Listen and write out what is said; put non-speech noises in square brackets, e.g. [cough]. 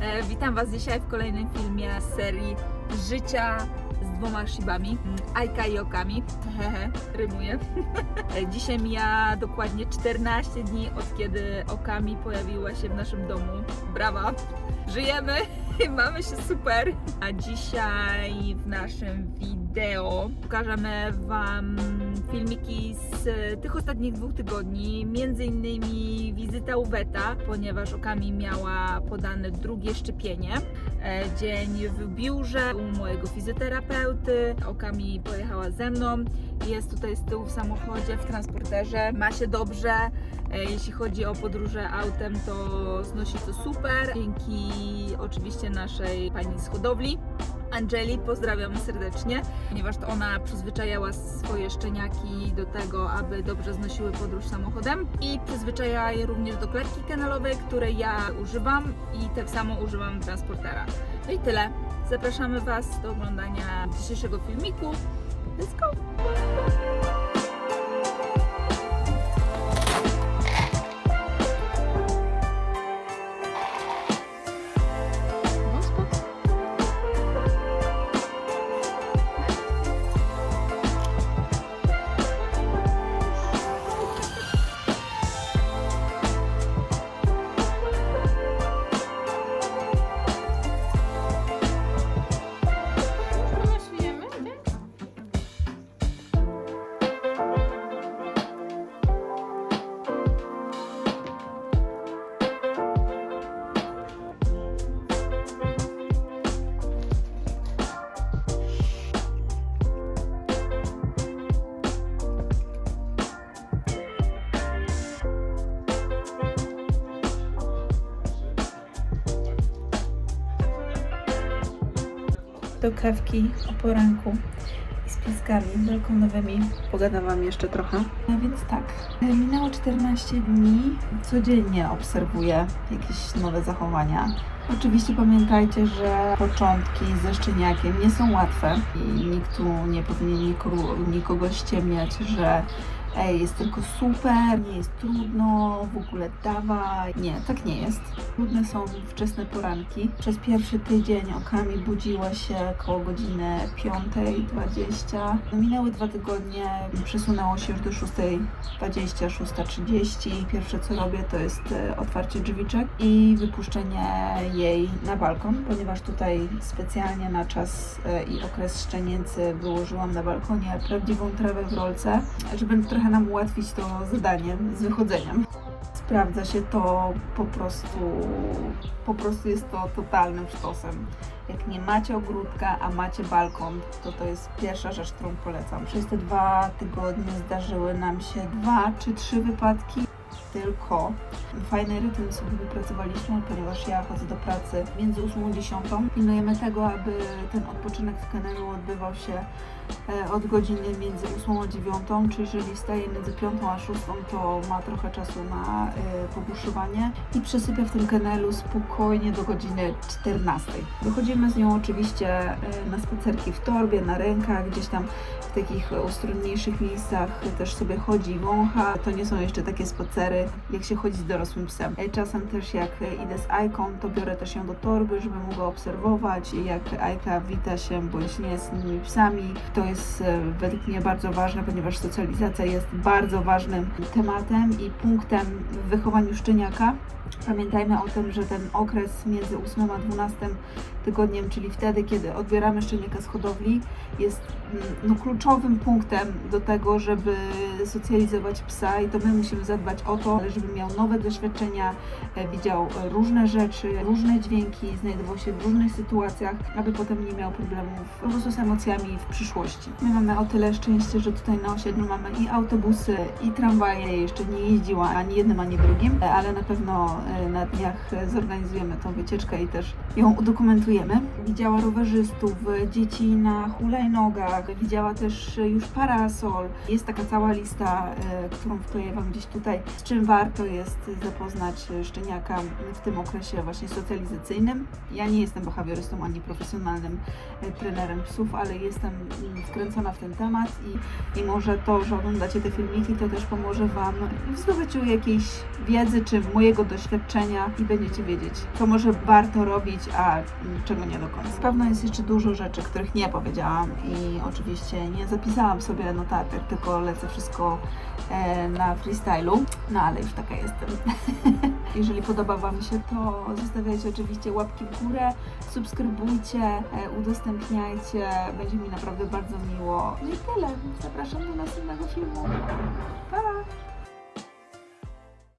E, witam Was dzisiaj w kolejnym filmie z serii Życia z dwoma shibami, Aika i Okami. Hehe, rymuję. E, dzisiaj mija dokładnie 14 dni od kiedy Okami pojawiła się w naszym domu. Brawa! Żyjemy i mamy się super. A dzisiaj w naszym wideo pokażemy Wam filmiki z tych ostatnich dwóch tygodni, między innymi wizyta u Weta, ponieważ Okami miała podane drugie szczepienie. E, Dzień w biurze u mojego fizjoterapeuty. Okami pojechała ze mną. Jest tutaj z tyłu w samochodzie, w transporterze. Ma się dobrze. E, Jeśli chodzi o podróże autem, to znosi to super. Dzięki oczywiście naszej pani z hodowli. Angeli, pozdrawiam serdecznie, ponieważ to ona przyzwyczajała swoje szczeniaki do tego, aby dobrze znosiły podróż samochodem i przyzwyczaja je również do klatki kanalowej, której ja używam i tak samo używam transportera. No i tyle. Zapraszamy Was do oglądania dzisiejszego filmiku. Let's go! Do kawki o poranku i z pieskami balkonowymi. Pogadam Wam jeszcze trochę. A więc tak, e, minęło 14 dni. Codziennie obserwuję jakieś nowe zachowania. Oczywiście pamiętajcie, że początki ze szczeniakiem nie są łatwe i nikt tu nie powinien nikogo, nikogo ściemniać, że Ej, jest tylko super, nie jest trudno, w ogóle dawaj. Nie, tak nie jest. Trudne są wczesne poranki. Przez pierwszy tydzień okami budziła się koło godziny 5.20. Minęły dwa tygodnie, przesunęło się już do 6.20, 6.30. Pierwsze co robię to jest e, otwarcie drzwiczek i wypuszczenie jej na balkon, ponieważ tutaj specjalnie na czas e, i okres szczenięcy wyłożyłam na balkonie prawdziwą trawę w rolce, żeby trochę nam ułatwić to zadanie z wychodzeniem. Sprawdza się to po prostu, po prostu jest to totalnym sztosem. Jak nie macie ogródka, a macie balkon, to to jest pierwsza rzecz, którą polecam. Przez te dwa tygodnie zdarzyły nam się dwa czy trzy wypadki tylko. Fajny rytm sobie wypracowaliśmy, ponieważ ja chodzę do pracy między 8 a 10. Pilnujemy tego, aby ten odpoczynek w kennelu odbywał się e, od godziny między 8 a 9, czy jeżeli wstaje między 5 a 6, to ma trochę czasu na e, pobuszowanie i przesypia w tym kennelu spokojnie do godziny 14. Wychodzimy z nią oczywiście e, na spacerki w torbie, na rękach, gdzieś tam w takich ustronniejszych miejscach też sobie chodzi i wącha. To nie są jeszcze takie spacery, jak się chodzi z dorosłym psem. E, Czasem też jak e, idę z Ajką, to biorę też ją do torby, żeby mogła obserwować jak Ajka wita się bądź nie z innymi psami. To jest e, według mnie bardzo ważne, ponieważ socjalizacja jest bardzo ważnym tematem i punktem w wychowaniu szczeniaka. Pamiętajmy o tym, że ten okres między 8 a 12 tygodniem, czyli wtedy, kiedy odbieramy szczeniaka z hodowli, jest mm, no, kluczowym punktem do tego, żeby socjalizować psa i to my musimy zadbać o to, żeby miał nowe doświadczenia, e, widział e, różne rzeczy, różne dźwięki, znajdował się w różnych sytuacjach, aby potem nie miał problemów po prostu z emocjami w przyszłości. My mamy o tyle szczęście, że tutaj na osiedlu mamy i autobusy, i tramwaje. Jeszcze nie jeździła ani jednym, ani drugim, e, ale na pewno na dniach zorganizujemy tą wycieczkę i też ją udokumentujemy. Widziała rowerzystów, dzieci na hulajnogach, widziała też już parasol. Jest taka cała lista, którą wkleję Wam gdzieś tutaj, z czym czym warto jest zapoznać szczeniaka w tym okresie właśnie socjalizacyjnym. Ja nie jestem behawiorystą ani profesjonalnym e, trenerem psów, ale jestem mm, wkręcona w ten temat i, i może to, że oglądacie te filmiki, to też pomoże Wam w zdobyciu jakiejś wiedzy czy mojego doświadczenia i będziecie wiedzieć, co może warto robić, a mm, czego nie do końca. Pewno jest jeszcze dużo rzeczy, których nie powiedziałam i oczywiście nie zapisałam sobie notatek, tylko lecę wszystko e, na freestylu, no ale już taka jestem. [laughs] Jeżeli podoba Wam się, to zostawiajcie oczywiście łapki w górę, subskrybujcie, e, udostępniajcie, będzie mi naprawdę bardzo miło. No i tyle, zapraszam do następnego filmu. Pa!